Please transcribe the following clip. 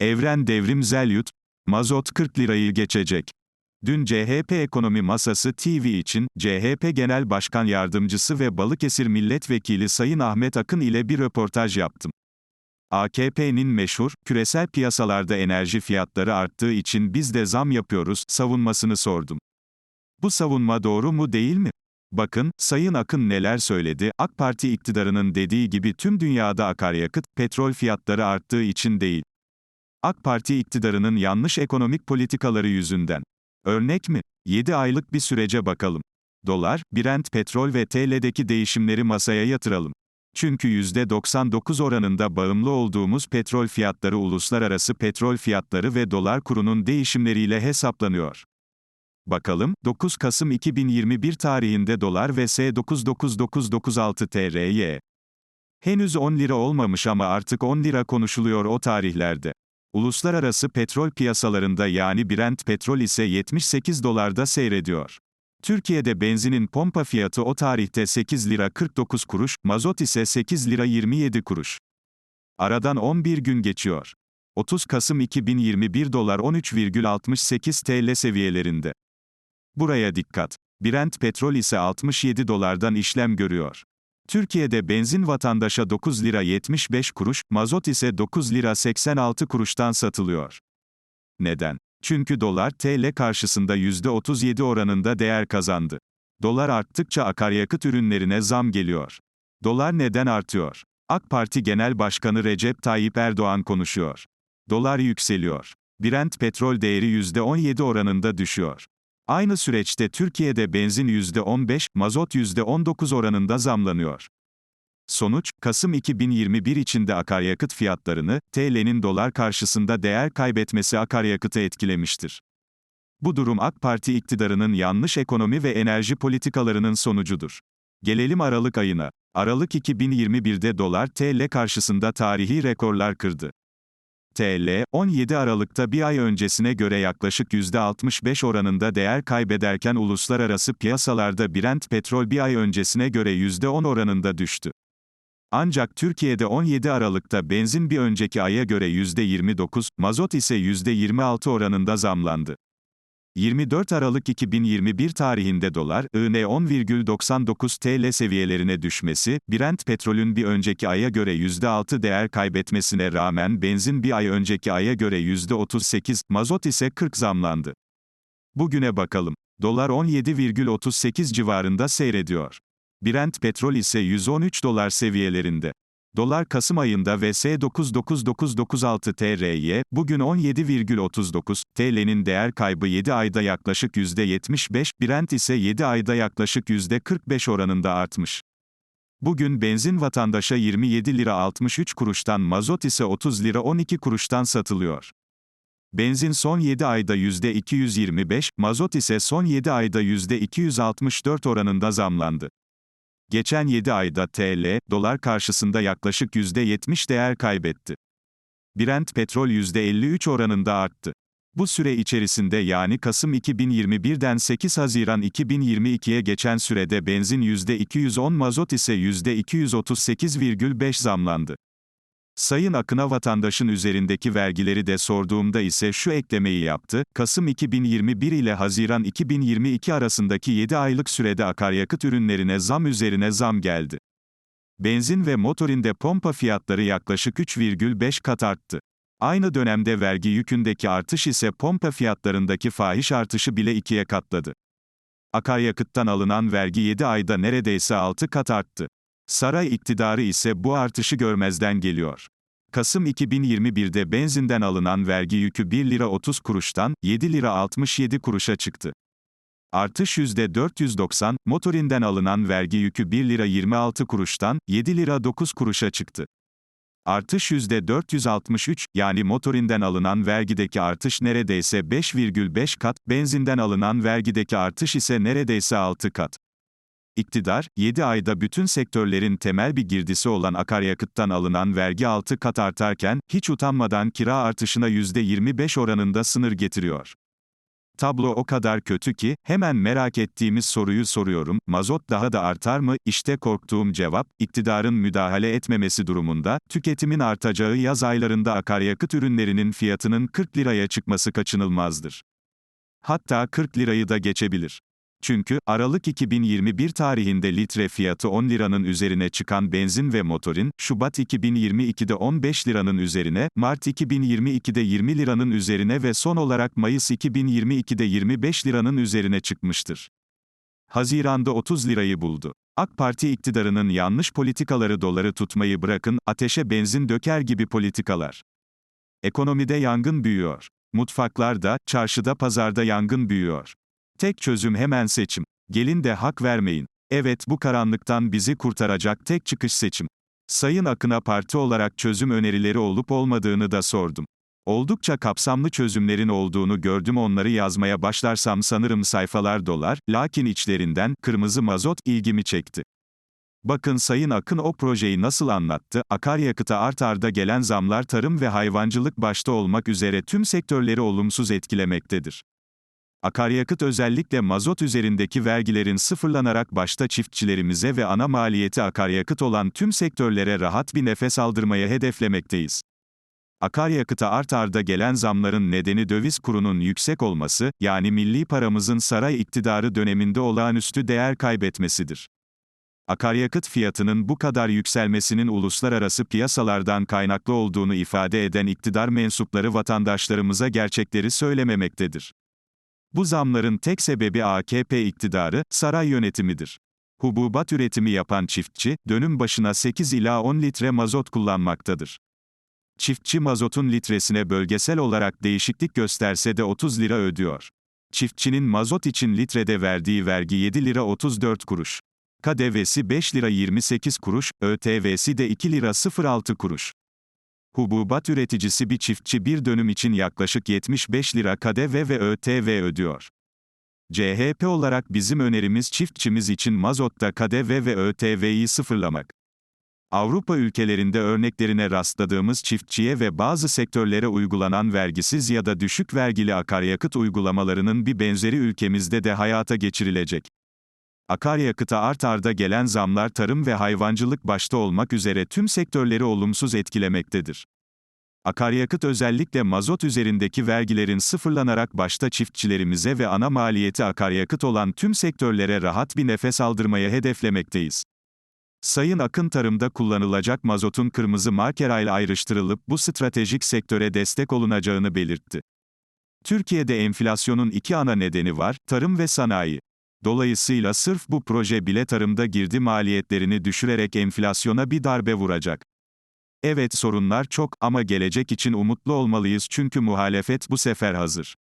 Evren Devrim Zelyut, mazot 40 lirayı geçecek. Dün CHP Ekonomi Masası TV için, CHP Genel Başkan Yardımcısı ve Balıkesir Milletvekili Sayın Ahmet Akın ile bir röportaj yaptım. AKP'nin meşhur, küresel piyasalarda enerji fiyatları arttığı için biz de zam yapıyoruz, savunmasını sordum. Bu savunma doğru mu değil mi? Bakın, Sayın Akın neler söyledi, AK Parti iktidarının dediği gibi tüm dünyada akaryakıt, petrol fiyatları arttığı için değil. AK Parti iktidarının yanlış ekonomik politikaları yüzünden. Örnek mi? 7 aylık bir sürece bakalım. Dolar, Brent petrol ve TL'deki değişimleri masaya yatıralım. Çünkü %99 oranında bağımlı olduğumuz petrol fiyatları uluslararası petrol fiyatları ve dolar kurunun değişimleriyle hesaplanıyor. Bakalım, 9 Kasım 2021 tarihinde dolar vs 99996 TRY. Henüz 10 lira olmamış ama artık 10 lira konuşuluyor o tarihlerde. Uluslararası petrol piyasalarında yani Brent petrol ise 78 dolarda seyrediyor. Türkiye'de benzinin pompa fiyatı o tarihte 8 lira 49 kuruş, mazot ise 8 lira 27 kuruş. Aradan 11 gün geçiyor. 30 Kasım 2021 dolar 13,68 TL seviyelerinde. Buraya dikkat. Brent petrol ise 67 dolardan işlem görüyor. Türkiye'de benzin vatandaşa 9 lira 75 kuruş, mazot ise 9 lira 86 kuruştan satılıyor. Neden? Çünkü dolar TL karşısında %37 oranında değer kazandı. Dolar arttıkça akaryakıt ürünlerine zam geliyor. Dolar neden artıyor? AK Parti Genel Başkanı Recep Tayyip Erdoğan konuşuyor. Dolar yükseliyor. Brent petrol değeri %17 oranında düşüyor. Aynı süreçte Türkiye'de benzin %15, mazot %19 oranında zamlanıyor. Sonuç, Kasım 2021 içinde akaryakıt fiyatlarını, TL'nin dolar karşısında değer kaybetmesi akaryakıtı etkilemiştir. Bu durum AK Parti iktidarının yanlış ekonomi ve enerji politikalarının sonucudur. Gelelim Aralık ayına. Aralık 2021'de dolar TL karşısında tarihi rekorlar kırdı. TL, 17 Aralık'ta bir ay öncesine göre yaklaşık %65 oranında değer kaybederken uluslararası piyasalarda Brent petrol bir ay öncesine göre %10 oranında düştü. Ancak Türkiye'de 17 Aralık'ta benzin bir önceki aya göre %29, mazot ise %26 oranında zamlandı. 24 Aralık 2021 tarihinde dolar, IN 10,99 TL seviyelerine düşmesi, Brent petrolün bir önceki aya göre %6 değer kaybetmesine rağmen benzin bir ay önceki aya göre %38, mazot ise 40 zamlandı. Bugüne bakalım. Dolar 17,38 civarında seyrediyor. Brent petrol ise 113 dolar seviyelerinde. Dolar Kasım ayında vs 99996 TRY, bugün 17,39, TL'nin değer kaybı 7 ayda yaklaşık %75, Brent ise 7 ayda yaklaşık %45 oranında artmış. Bugün benzin vatandaşa 27 lira 63 kuruştan mazot ise 30 lira 12 kuruştan satılıyor. Benzin son 7 ayda %225, mazot ise son 7 ayda %264 oranında zamlandı. Geçen 7 ayda TL, dolar karşısında yaklaşık %70 değer kaybetti. Brent petrol %53 oranında arttı. Bu süre içerisinde yani Kasım 2021'den 8 Haziran 2022'ye geçen sürede benzin %210 mazot ise %238,5 zamlandı. Sayın Akın'a vatandaşın üzerindeki vergileri de sorduğumda ise şu eklemeyi yaptı, Kasım 2021 ile Haziran 2022 arasındaki 7 aylık sürede akaryakıt ürünlerine zam üzerine zam geldi. Benzin ve motorinde pompa fiyatları yaklaşık 3,5 kat arttı. Aynı dönemde vergi yükündeki artış ise pompa fiyatlarındaki fahiş artışı bile ikiye katladı. Akaryakıttan alınan vergi 7 ayda neredeyse 6 kat arttı. Saray iktidarı ise bu artışı görmezden geliyor. Kasım 2021'de benzinden alınan vergi yükü 1 lira 30 kuruştan 7 lira 67 kuruşa çıktı. Artış %490, motorinden alınan vergi yükü 1 lira 26 kuruştan 7 lira 9 kuruşa çıktı. Artış %463, yani motorinden alınan vergideki artış neredeyse 5,5 kat, benzinden alınan vergideki artış ise neredeyse 6 kat. İktidar, 7 ayda bütün sektörlerin temel bir girdisi olan akaryakıttan alınan vergi 6 kat artarken, hiç utanmadan kira artışına %25 oranında sınır getiriyor. Tablo o kadar kötü ki, hemen merak ettiğimiz soruyu soruyorum, mazot daha da artar mı? İşte korktuğum cevap, iktidarın müdahale etmemesi durumunda, tüketimin artacağı yaz aylarında akaryakıt ürünlerinin fiyatının 40 liraya çıkması kaçınılmazdır. Hatta 40 lirayı da geçebilir. Çünkü, Aralık 2021 tarihinde litre fiyatı 10 liranın üzerine çıkan benzin ve motorin, Şubat 2022'de 15 liranın üzerine, Mart 2022'de 20 liranın üzerine ve son olarak Mayıs 2022'de 25 liranın üzerine çıkmıştır. Haziranda 30 lirayı buldu. AK Parti iktidarının yanlış politikaları doları tutmayı bırakın, ateşe benzin döker gibi politikalar. Ekonomide yangın büyüyor. Mutfaklarda, çarşıda, pazarda yangın büyüyor. Tek çözüm hemen seçim. Gelin de hak vermeyin. Evet bu karanlıktan bizi kurtaracak tek çıkış seçim. Sayın Akın'a parti olarak çözüm önerileri olup olmadığını da sordum. Oldukça kapsamlı çözümlerin olduğunu gördüm onları yazmaya başlarsam sanırım sayfalar dolar, lakin içlerinden, kırmızı mazot, ilgimi çekti. Bakın Sayın Akın o projeyi nasıl anlattı, akaryakıta art arda gelen zamlar tarım ve hayvancılık başta olmak üzere tüm sektörleri olumsuz etkilemektedir. Akaryakıt özellikle mazot üzerindeki vergilerin sıfırlanarak başta çiftçilerimize ve ana maliyeti akaryakıt olan tüm sektörlere rahat bir nefes aldırmaya hedeflemekteyiz. Akaryakıta art arda gelen zamların nedeni döviz kurunun yüksek olması, yani milli paramızın saray iktidarı döneminde olağanüstü değer kaybetmesidir. Akaryakıt fiyatının bu kadar yükselmesinin uluslararası piyasalardan kaynaklı olduğunu ifade eden iktidar mensupları vatandaşlarımıza gerçekleri söylememektedir. Bu zamların tek sebebi AKP iktidarı, saray yönetimidir. Hububat üretimi yapan çiftçi, dönüm başına 8 ila 10 litre mazot kullanmaktadır. Çiftçi mazotun litresine bölgesel olarak değişiklik gösterse de 30 lira ödüyor. Çiftçinin mazot için litrede verdiği vergi 7 lira 34 kuruş. KDV'si 5 lira 28 kuruş, ÖTV'si de 2 lira 06 kuruş. Hububat üreticisi bir çiftçi bir dönüm için yaklaşık 75 lira KDV ve ÖTV ödüyor. CHP olarak bizim önerimiz çiftçimiz için mazotta KDV ve ÖTV'yi sıfırlamak. Avrupa ülkelerinde örneklerine rastladığımız çiftçiye ve bazı sektörlere uygulanan vergisiz ya da düşük vergili akaryakıt uygulamalarının bir benzeri ülkemizde de hayata geçirilecek. Akaryakıta art arda gelen zamlar tarım ve hayvancılık başta olmak üzere tüm sektörleri olumsuz etkilemektedir. Akaryakıt özellikle mazot üzerindeki vergilerin sıfırlanarak başta çiftçilerimize ve ana maliyeti akaryakıt olan tüm sektörlere rahat bir nefes aldırmaya hedeflemekteyiz. Sayın Akın tarımda kullanılacak mazotun kırmızı markerayla ayrıştırılıp bu stratejik sektöre destek olunacağını belirtti. Türkiye'de enflasyonun iki ana nedeni var, tarım ve sanayi. Dolayısıyla sırf bu proje bile tarımda girdi maliyetlerini düşürerek enflasyona bir darbe vuracak. Evet sorunlar çok ama gelecek için umutlu olmalıyız çünkü muhalefet bu sefer hazır.